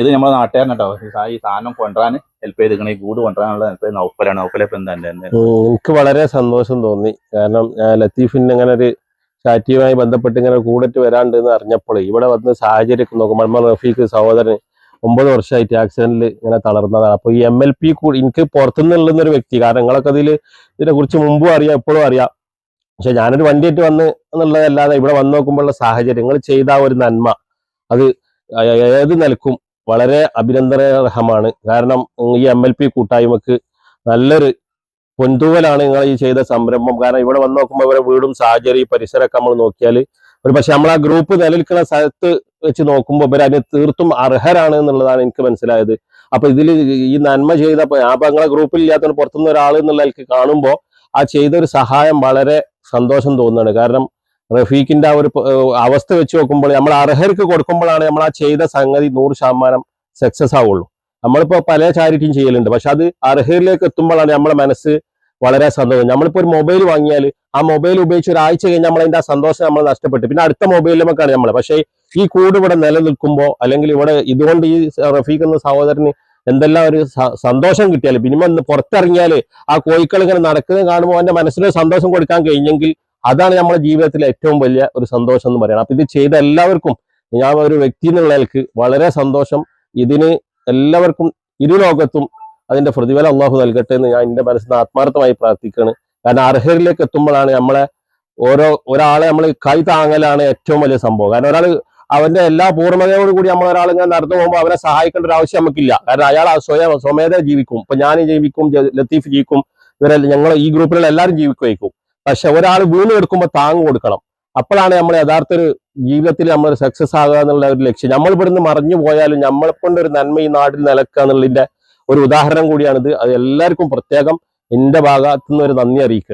ഇത് നമ്മളെ നാട്ടുകാരൻ കേട്ടോ ഈ സാധനം കൊണ്ടുവരാൻ ഹെൽപ്പ് ചെയ്തിരിക്കണ ഈ കൂട് കൊണ്ടുവരാനുള്ള ഹെൽപ്പ് ചെയ്യുന്ന ഇപ്പൊ എന്താ എന്റെ എനിക്ക് വളരെ സന്തോഷം തോന്നി. കാരണം ലത്തീഫിന് ഇങ്ങനെ ഒരു ചാറ്റിയുമായി ബന്ധപ്പെട്ട് ഇങ്ങനെ കൂടിട്ട് വരാണ്ട് എന്ന് അറിഞ്ഞപ്പോൾ ഇവിടെ വന്ന് സാഹചര്യം നോക്കും നമ്മൾ റഫീഖ് സഹോദരൻ ഒമ്പത് വർഷമായിട്ട് ആക്സിഡന്റിൽ ഇങ്ങനെ തളർന്നതാണ്. അപ്പൊ ഈ എം എൽ പി കൂടി എനിക്ക് പുറത്തുനിന്നുള്ള ഒരു വ്യക്തി കാരണം നിങ്ങളൊക്കെ അതിൽ ഇതിനെ കുറിച്ച് മുമ്പും അറിയാം എപ്പോഴും അറിയാം. പക്ഷെ ഞാനൊരു വണ്ടിയായിട്ട് വന്ന് എന്നുള്ളതല്ലാതെ ഇവിടെ വന്ന് നോക്കുമ്പോഴുള്ള സാഹചര്യം നിങ്ങൾ ചെയ്ത ഒരു നന്മ. അത് ഏത് നിലക്കും വളരെ അഭിനന്ദനാർഹമാണ് കാരണം ഈ എം എൽ പി കൂട്ടായ്മക്ക് നല്ലൊരു പൊൻതൂവലാണ് നിങ്ങൾ ഈ ചെയ്ത സംരംഭം. കാരണം ഇവിടെ വന്ന് നോക്കുമ്പോൾ ഇവരെ വീടും സാഹചര്യം ഈ പരിസരമൊക്കെ നമ്മൾ നോക്കിയാൽ ഒരു പക്ഷെ നമ്മൾ ആ ഗ്രൂപ്പ് നിലനിൽക്കുന്ന സ്ഥലത്ത് വെച്ച് നോക്കുമ്പോൾ ഇവർ അതിന് തീർത്തും അർഹരാണ് എന്നുള്ളതാണ് എനിക്ക് മനസ്സിലായത്. അപ്പൊ ഇതിൽ ഈ നന്മ ചെയ്തപ്പോ ഞാൻ ഇപ്പൊ നിങ്ങളെ ഗ്രൂപ്പിൽ ഇല്ലാത്ത പുറത്തുനിന്ന് ഒരാൾ എന്നുള്ള കാണുമ്പോൾ ആ ചെയ്തൊരു സഹായം വളരെ സന്തോഷം തോന്നുന്നുണ്ട് കാരണം റഫീഖിന്റെ ആ ഒരു അവസ്ഥ വെച്ച് നോക്കുമ്പോൾ നമ്മൾ അർഹർക്ക് കൊടുക്കുമ്പോഴാണ് നമ്മൾ ആ ചെയ്ത സംഗതി നൂറ് ശതമാനം സക്സസ് ആവുള്ളൂ. നമ്മളിപ്പോ പല ചാരിറ്റിയും ചെയ്യലുണ്ട്. പക്ഷെ അത് അർഹരിലേക്ക് എത്തുമ്പോഴാണ് നമ്മളെ മനസ്സ് വളരെ സന്തോഷം. നമ്മളിപ്പോ ഒരു മൊബൈൽ വാങ്ങിയാൽ ആ മൊബൈൽ ഉപയോഗിച്ച് ഒരാഴ്ച കഴിഞ്ഞാൽ നമ്മൾ അതിന്റെ ആ സന്തോഷം നമ്മൾ നഷ്ടപ്പെട്ടു. പിന്നെ അടുത്ത മൊബൈലിലേക്കാണ് നമ്മൾ പക്ഷേ ഈ കൂട് ഇവിടെ നിലനിൽക്കുമ്പോൾ അല്ലെങ്കിൽ ഇവിടെ ഇതുകൊണ്ട് ഈ റഫീഖ് എന്ന സഹോദരന് എന്തെല്ലാം ഒരു സന്തോഷം കിട്ടിയാൽ ഒന്ന് പുറത്തിറങ്ങിയാൽ ആ കോഴിക്കൾ ഇങ്ങനെ നടക്കുന്നത് കാണുമ്പോൾ അവന്റെ മനസ്സിന് സന്തോഷം കൊടുക്കാൻ കഴിഞ്ഞെങ്കിൽ അതാണ് നമ്മുടെ ജീവിതത്തിലെ ഏറ്റവും വലിയ ഒരു സന്തോഷം എന്ന് പറയുന്നത്. അപ്പൊ ഇത് ചെയ്ത എല്ലാവർക്കും ഞാൻ ഒരു വ്യക്തി എന്നുള്ള നിലയ്ക്ക് വളരെ സന്തോഷം. ഇതിന് എല്ലാവർക്കും ഇരു ലോകത്തും അതിന്റെ പ്രതിഫലം അള്ളാഹു നൽകട്ടെ എന്ന് ഞാൻ എന്റെ മനസ്സിന് ആത്മാർത്ഥമായി പ്രാർത്ഥിക്കുകയാണ്. കാരണം അർഹരിലേക്ക് എത്തുമ്പോഴാണ് നമ്മളെ ഓരോ ഒരാളെ നമ്മൾ കൈ താങ്ങലാണ് ഏറ്റവും വലിയ സംഭവം. കാരണം ഒരാൾ അവന്റെ എല്ലാ പൂർണതയോടു കൂടി നമ്മൾ ഒരാൾ ഇങ്ങനെ നടന്നു പോകുമ്പോൾ അവരെ സഹായിക്കേണ്ട ഒരു ആവശ്യം നമുക്കില്ല. കാരണം അയാൾ സ്വയം സ്വമേധ ജീവിക്കും. ഇപ്പൊ ഞാൻ ജീവിക്കും ലത്തീഫ് ജീവിക്കും ഇവരെ ഞങ്ങൾ ഈ ഗ്രൂപ്പിലുള്ള എല്ലാവരും ജീവിക്കുമായിരിക്കും. പക്ഷെ ഒരാൾ വീണ് താങ്ങ് കൊടുക്കണം. അപ്പോഴാണ് നമ്മൾ യഥാർത്ഥ ഒരു ജീവിതത്തിൽ നമ്മൾ സക്സസ് ആകുക എന്നുള്ള ഒരു ലക്ഷ്യം. നമ്മൾ ഇവിടുന്ന് മറിഞ്ഞു പോയാലും നമ്മളെ കൊണ്ട് ഒരു നന്മ ഈ നാട്ടിൽ നിലക്കുക എന്നുള്ളതിന്റെ ഒരു ഉദാഹരണം കൂടിയാണിത്. അത് എല്ലാവർക്കും പ്രത്യേകം എന്റെ ഭാഗത്തുനിന്ന് ഒരു നന്ദി അറിയിക്കുക